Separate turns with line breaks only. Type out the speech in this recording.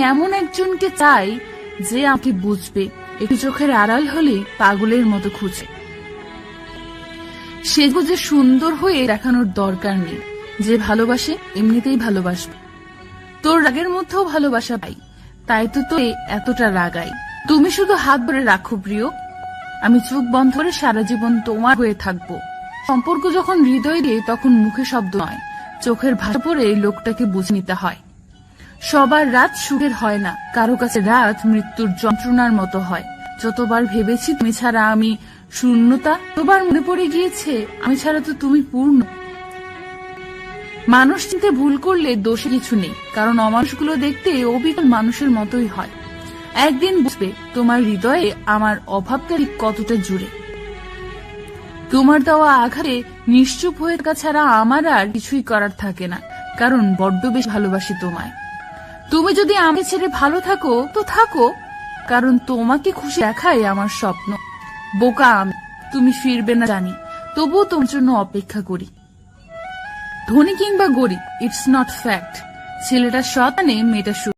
এমন একজনকে চাই যে আমাকে বুঝবে, একটু চোখের আড়াল হলে পাগলের মতো খুঁজে। সে যে সুন্দর হয়ে দেখানোর দরকার নেই। যে ভালোবাসে, এমনিতেই ভালোবাসবে। তোর রাগের মধ্যেও ভালোবাসা পাই। তাই তো তো এতটা রাগাই। তুমি শুধু হাত ধরে রাখো প্রিয়। আমি চোখ বন্ধ করে সারা জীবন তোমার হয়ে থাকব। সম্পর্ক যখন হৃদয় দিয়ে, তখন মুখে শব্দ নয়। চোখের ভাষা পড়ে লোকটাকে বুঝে নিতে হয়। সবার রাত সুখের হয় না। কারও কাছে রাত মৃত্যুর যন্ত্রণার মতো হয়। যতবার ভেবেছি তুমি ছাড়া আমি শূন্যতা তোবার মনে পড়ে গিয়েছে, আমি ছাড়া তো তুমি পূর্ণ। মানুষ চিনতে ভুল করলে দোষে কিছু নেই, কারণ অমানুষগুলো দেখতে অবিকল মানুষের মতোই হয়। একদিন বুঝবে, তোমার হৃদয়ে আমার অভাবটা কতটা জুড়ে। তোমার দেওয়া আঘাতে নিশ্চুপ হয়ে থাকা ছাড়া আমার আর কিছুই করার থাকে না, কারণ বড্ড বেশ ভালোবাসি তোমায়। তুমি যদি আমি ছেড়ে ভালো থাকো, তো থাকো। কারণ তোমাকে খুশি দেখাই আমার স্বপ্ন। বোকা আমি, তুমি ফিরবে না জানি। তবুও তোমার জন্য অপেক্ষা করি। ধনী কিংবা গরিব ইটস নট ফ্যাক্ট ছেলেটা সৎ মানে মেয়েটা